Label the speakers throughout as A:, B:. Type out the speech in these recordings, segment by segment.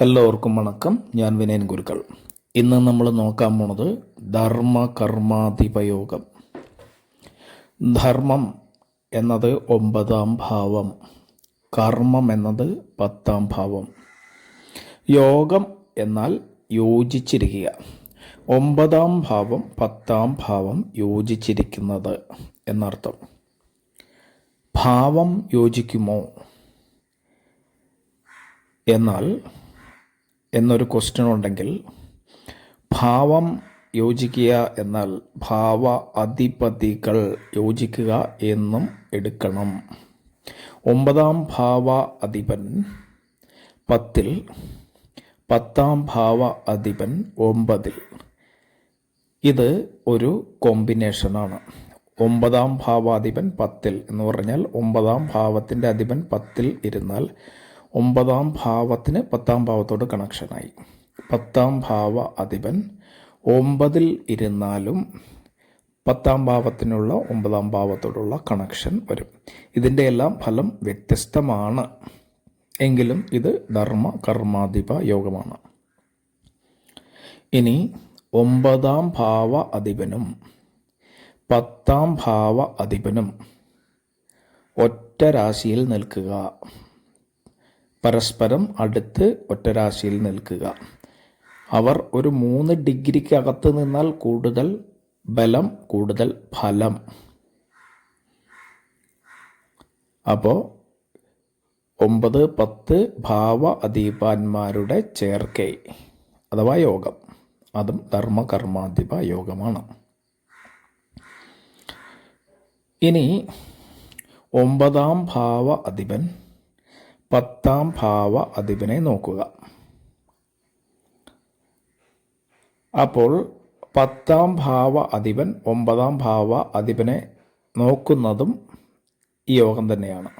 A: എല്ലാവർക്കും വണക്കം. ഞാൻ വിനയൻ ഗുരുക്കൾ. ഇന്ന് നമ്മൾ നോക്കാൻ പോണത് ധർമ്മ കർമാധിപയോഗം. ധർമ്മം എന്നത് ഒമ്പതാം ഭാവം. കർമ്മം എന്നത് പത്താം ഭാവം. യോഗം എന്നാൽ യോജിച്ചിരിക്കുക. ഒമ്പതാം ഭാവം പത്താം ഭാവം യോജിച്ചിരിക്കുന്നത് എന്നർത്ഥം. ഭാവം യോജിക്കുമോ? എന്നാൽ എന്നൊരു ക്വസ്റ്റ്യൻ ഉണ്ടെങ്കിൽ ഭാവം യോജിക്കുക എന്നാൽ ഭാവ അധിപതികൾ യോജിക്കുക എന്നും എടുക്കണം. ഒമ്പതാം ഭാവ അധിപൻ പത്തിൽ പത്താം ഭാവ അധിപൻ ഒമ്പതിൽ. ഇത് ഒരു കോമ്പിനേഷനാണ് ഒമ്പതാം ഭാവാധിപൻ പത്തിൽ എന്ന് പറഞ്ഞാൽ ഒമ്പതാം ഭാവത്തിന്റെ അധിപൻ പത്തിൽ ഇരുന്നാൽ ഒമ്പതാം ഭാവത്തിന് പത്താം ഭാവത്തോട് കണക്ഷനായി പത്താം ഭാവ അധിപൻ ഒമ്പതിൽ ഇരുന്നാലും പത്താം ഭാവത്തിനുള്ള ഒമ്പതാം ഭാവത്തോടുള്ള കണക്ഷൻ വരും. ഇതിന്റെ എല്ലാം ഫലം വ്യത്യസ്തമാണ്. എങ്കിലും ഇത് ധർമ്മ കർമാധിപ യോഗമാണ്. ഇനി ഒമ്പതാം ഭാവ അധിപനും പത്താം ഭാവ അധിപനും. ഒറ്റ രാശിയിൽ നിൽക്കുക. പരസ്പരം അടുത്ത് ഒറ്റ രാശിയിൽ നിൽക്കുക. അവർ ഒരു മൂന്ന് ഡിഗ്രിക്കകത്ത് നിന്നാൽ കൂടുതൽ ബലം കൂടുതൽ ഫലം. അപ്പോൾ ഒമ്പത് പത്ത് ഭാവ അധീപാന്മാരുടെ ചേർക്കൈ. അഥവാ യോഗം. അതും ധർമ്മകർമാധിപ യോഗമാണ്. ഇനി ഒമ്പതാം ഭാവ അധിപൻ പത്താം ഭാവ അധിപനെ നോക്കുക. അപ്പോൾ പത്താം ഭാവ അധിപൻ ഒമ്പതാം ഭാവ അധിപനെ നോക്കുന്നതും ഈ യോഗം തന്നെയാണ്.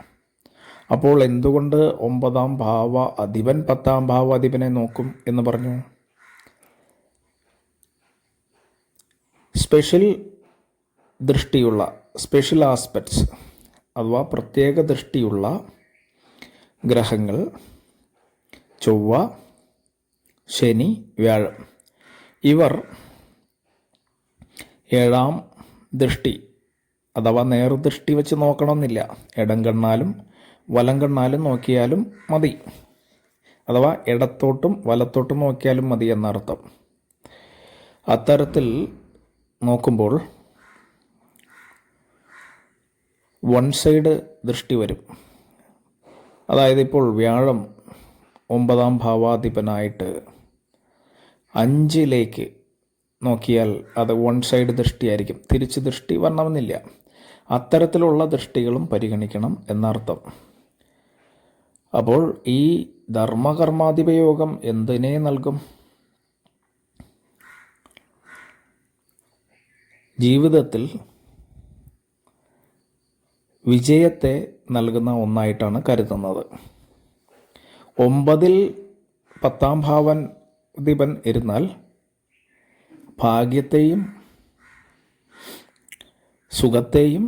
A: അപ്പോൾ എന്തുകൊണ്ട് ഒമ്പതാം ഭാവ അധിപൻ പത്താം ഭാവ അധിപനെ നോക്കും എന്ന് പറഞ്ഞു? സ്പെഷ്യൽ ദൃഷ്ടിയുള്ള സ്പെഷ്യൽ ആസ്പെക്ട്സ് അഥവാ പ്രത്യേക ദൃഷ്ടിയുള്ള ഗ്രഹങ്ങൾ ചൊവ്വ ശനി വ്യാഴം. ഇവർ ഏഴാം ദൃഷ്ടി അഥവാ നേർദൃഷ്ടി വെച്ച് നോക്കണമെന്നില്ല. ഇടം കണ്ണാലും വലം കണ്ണാലും നോക്കിയാലും മതി. അഥവാ ഇടത്തോട്ടും വലത്തോട്ടും നോക്കിയാലും മതി എന്നർത്ഥം. അത്തരത്തിൽ നോക്കുമ്പോൾ വൺ സൈഡ് ദൃഷ്ടി വരും. അതായത് ഇപ്പോൾ വ്യാഴം ഒമ്പതാം ഭാവാധിപനായിട്ട് അഞ്ചിലേക്ക് നോക്കിയാൽ അത് വൺ സൈഡ് ദൃഷ്ടിയായിരിക്കും. തിരിച്ച് ദൃഷ്ടി വരണമെന്നില്ല. അത്തരത്തിലുള്ള ദൃഷ്ടികളും പരിഗണിക്കണം എന്നർത്ഥം. അപ്പോൾ ഈ ധർമ്മകർമാധിപയോഗം എന്തിനെ നൽകും? ജീവിതത്തിൽ വിജയത്തെ നൽകുന്ന ഒന്നായിട്ടാണ് കരുതുന്നത്. ഒമ്പതിൽ പത്താം ഭാവൻ ദീപൻ ഇരുന്നാൽ ഭാഗ്യത്തെയും സുഖത്തെയും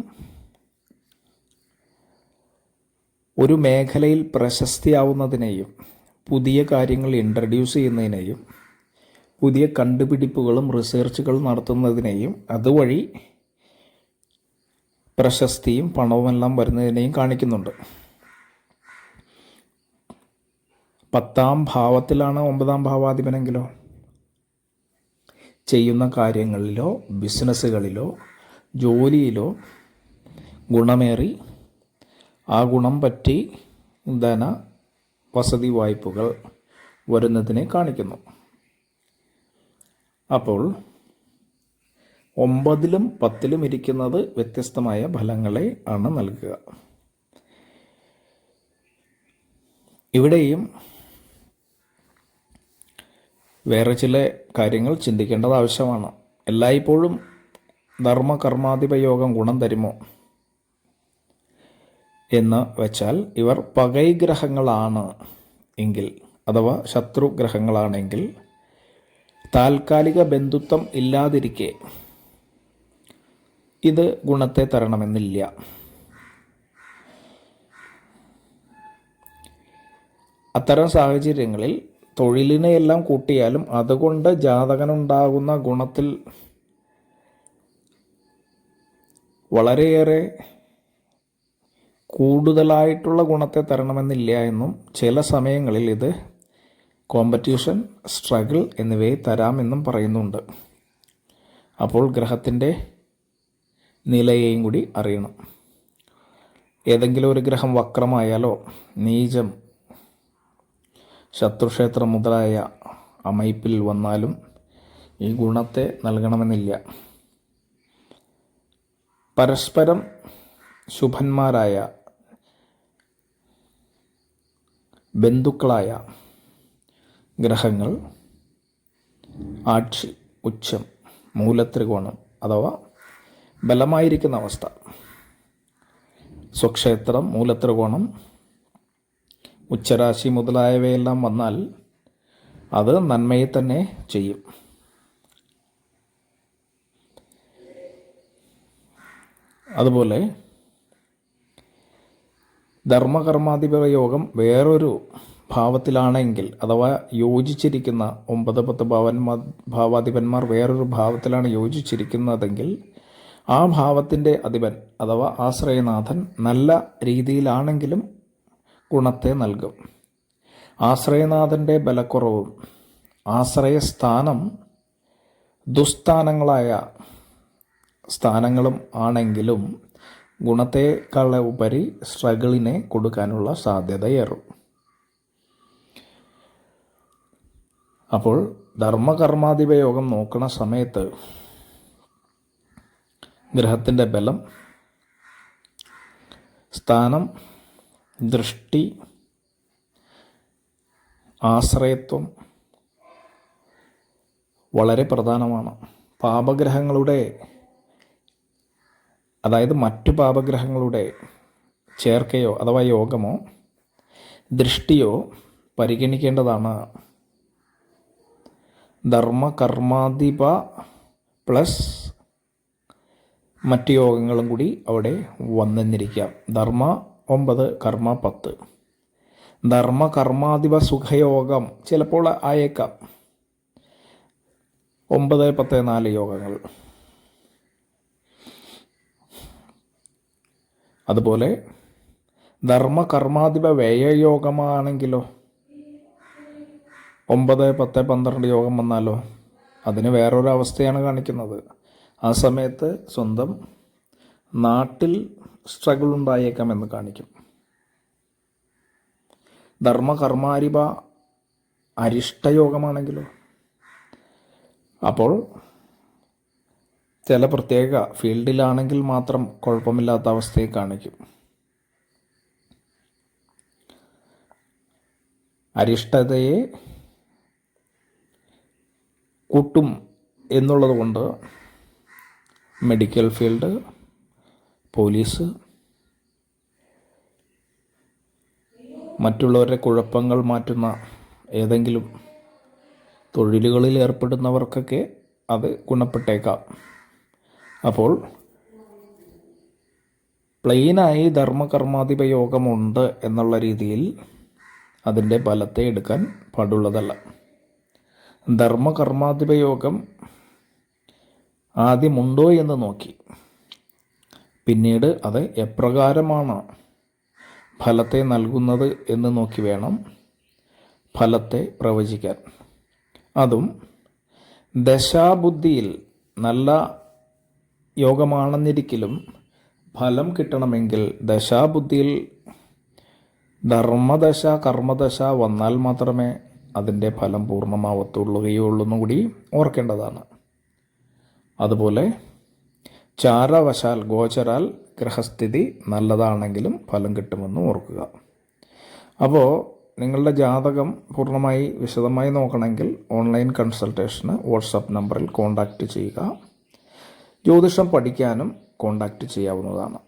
A: ഒരു മേഖലയിൽ പ്രശസ്തിയാവുന്നതിനെയും പുതിയ കാര്യങ്ങൾ ഇൻട്രഡ്യൂസ് ചെയ്യുന്നതിനെയും പുതിയ കണ്ടുപിടിപ്പുകളും റിസർച്ചുകളും നടത്തുന്നതിനെയും അതുവഴി പ്രശസ്തിയും പണവുമെല്ലാം വരുന്നതിനെയും കാണിക്കുന്നുണ്ട്. പത്താം ഭാവത്തിലാണ് ഒമ്പതാം ഭാവാധിപനെങ്കിലോ? ചെയ്യുന്ന കാര്യങ്ങളിലോ ബിസിനസ്സുകളിലോ ജോലിയിലോ ഗുണമേറി ആ ഗുണം പറ്റി ധന വസതി വായ്പകൾ വരുന്നതിനെ കാണിക്കുന്നു. അപ്പോൾ ഒമ്പതിലും പത്തിലും ഇരിക്കുന്നത് വ്യത്യസ്തമായ ഫലങ്ങളെ ആണ് നൽകുക. ഇവിടെയും വേറെ ചില കാര്യങ്ങൾ ചിന്തിക്കേണ്ടത് ആവശ്യമാണ്. എല്ലായ്പ്പോഴും ധർമ്മ കർമാധിപ യോഗം ഗുണം തരുമോ എന്ന് വെച്ചാൽ ഇവർ പകൈഗ്രഹങ്ങളാണ് എങ്കിൽ അഥവാ ശത്രുഗ്രഹങ്ങളാണെങ്കിൽ താൽക്കാലിക ബന്ധുത്വം ഇല്ലാതിരിക്കെ ഇത് ഗുണത്തെ തരണമെന്നില്ല. അത്തരം സാഹചര്യങ്ങളിൽ തൊഴിലിനെ എല്ലാം കൂട്ടിയാലും അതുകൊണ്ട് ജാതകനുണ്ടാകുന്ന ഗുണത്തിൽ വളരെയേറെ കൂടുതലായിട്ടുള്ള ഗുണത്തെ തരണമെന്നില്ല എന്നും ചില സമയങ്ങളിൽ ഇത് കോമ്പറ്റീഷൻ സ്ട്രഗിൾ എന്നിവയെ തരാമെന്നും പറയുന്നുണ്ട്. അപ്പോൾ ഗ്രഹത്തിന്റെ നിലയെയും കൂടി അറിയണം. ഏതെങ്കിലും ഒരു ഗ്രഹം വക്രമായാലോ നീചം ശത്രുക്ഷേത്രം മുതലായ അമയിപ്പിൽ വന്നാലും ഈ ഗുണത്തെ നൽകണമെന്നില്ല. പരസ്പരം ശുഭന്മാരായ ബന്ധുക്കളായ ഗ്രഹങ്ങൾ ആക്ഷി ഉച്ചം മൂലത്രികോണം അഥവാ ബലമായിരിക്കുന്ന അവസ്ഥ. സ്വക്ഷേത്രം മൂലത്രികോണം ഉച്ചരാശി മുതലായവയെല്ലാം വന്നാൽ അത് നന്മയെ തന്നെ ചെയ്യും. അതുപോലെ ധർമ്മകർമാധിപ യോഗം വേറൊരു ഭാവത്തിലാണെങ്കിൽ അഥവാ യോജിച്ചിരിക്കുന്ന ഒമ്പത് പത്ത് ഭാവന്മാ ഭാവാധിപന്മാർ വേറൊരു ഭാവത്തിലാണ് യോജിച്ചിരിക്കുന്നതെങ്കിൽ ആ ഭാവത്തിന്റെ അധിപൻ അഥവാ ആശ്രയനാഥൻ നല്ല രീതിയിലാണെങ്കിലും ഗുണത്തെ നൽകും. ആശ്രയനാഥന്റെ ബലക്കുറവും ആശ്രയസ്ഥാനം ദുസ്ഥാനങ്ങളായ സ്ഥാനങ്ങളും ആണെങ്കിലും ഗുണത്തെക്കാളെ ഉപരി സ്ട്രഗിളിനെ കൊടുക്കാനുള്ള സാധ്യതയേറും. അപ്പോൾ ധർമ്മകർമാധിപയോഗം നോക്കുന്ന സമയത്ത് ഗ്രഹത്തിന്റെ ബലം സ്ഥാനം ദൃഷ്ടി ആശ്രയത്വം വളരെ പ്രധാനമാണ്. പാപഗ്രഹങ്ങളുടെ അതായത് മറ്റു പാപഗ്രഹങ്ങളുടെ ചേർക്കയോ അഥവാ യോഗമോ ദൃഷ്ടിയോ പരിഗണിക്കേണ്ടതാണ്. ധർമ്മ കർമാധിപ പ്ലസ് മറ്റ് യോഗങ്ങളും കൂടി അവിടെ വന്നെന്നിരിക്കാം. ധർമ്മ ഒമ്പത് കർമ്മ പത്ത്. ധർമ്മ കർമാധിപ സുഖയോഗം ചിലപ്പോൾ ആയേക്കാം. ഒമ്പത് പത്ത് നാല് യോഗങ്ങൾ. അതുപോലെ ധർമ്മ കർമാധിപ വ്യയയോഗമാണെങ്കിലോ? ഒമ്പത് പത്ത് പന്ത്രണ്ട് യോഗം വന്നാലോ? അതിന് വേറൊരു അവസ്ഥയാണ് കാണിക്കുന്നത്. ആ സമയത്ത് സ്വന്തം നാട്ടിൽ സ്ട്രഗിൾ ഉണ്ടായേക്കാം എന്ന് കാണിക്കും. ധർമ്മകർമാരിപ അരിഷ്ടയോഗമാണെങ്കിലോ? അപ്പോൾ ചില പ്രത്യേക ഫീൽഡിലാണെങ്കിൽ മാത്രം കുഴപ്പമില്ലാത്ത അവസ്ഥയെ കാണിക്കും. അരിഷ്ടതയെ കൂട്ടും എന്നുള്ളത് കൊണ്ട് മെഡിക്കൽ ഫീൽഡ് പോലീസ് മറ്റുള്ളവരുടെ കുഴപ്പങ്ങൾ മാറ്റുന്ന ഏതെങ്കിലും തൊഴിലുകളിൽ ഏർപ്പെടുന്നവർക്കൊക്കെ അത് ഗുണപ്പെട്ടേക്കാം. അപ്പോൾ പ്ലെയിനായി ധർമ്മകർമാധിപ യോഗമുണ്ട് എന്നുള്ള രീതിയിൽ അതിന്റെ ഫലത്തെ എടുക്കാൻ പാടുള്ളതല്ല. ധർമ്മകർമാധിപ യോഗം ആദ്യമുണ്ടോ എന്ന് നോക്കി. പിന്നീട് അത് എപ്രകാരമാണ്? ഫലത്തെ നൽകുന്നത് എന്ന് നോക്കി വേണം ഫലത്തെ പ്രവചിക്കാൻ. അതും ദശാബുദ്ധിയിൽ നല്ല യോഗമാണെന്നിരിക്കലും ഫലം കിട്ടണമെങ്കിൽ ദശാബുദ്ധിയിൽ ധർമ്മദശ കർമ്മദശ വന്നാൽ മാത്രമേ അതിന്റെ ഫലം പൂർണമാവത്തുള്ളുകയുള്ളൂ എന്നുകൂടി ഓർക്കേണ്ടതാണ്. അതുപോലെ ചാരവശാൽ ഗോചരാൽ ഗ്രഹസ്ഥിതി നല്ലതാണെങ്കിലും ഫലം കിട്ടുമെന്ന് ഓർക്കുക. അപ്പോൾ നിങ്ങളുടെ ജാതകം പൂർണമായി വിശദമായി നോക്കണമെങ്കിൽ ഓൺലൈൻ കൺസൾട്ടേഷന് വാട്സപ്പ് നമ്പറിൽ കോൺടാക്റ്റ് ചെയ്യുക. ജ്യോതിഷം പഠിക്കാനും കോൺടാക്റ്റ് ചെയ്യാവുന്നതാണ്.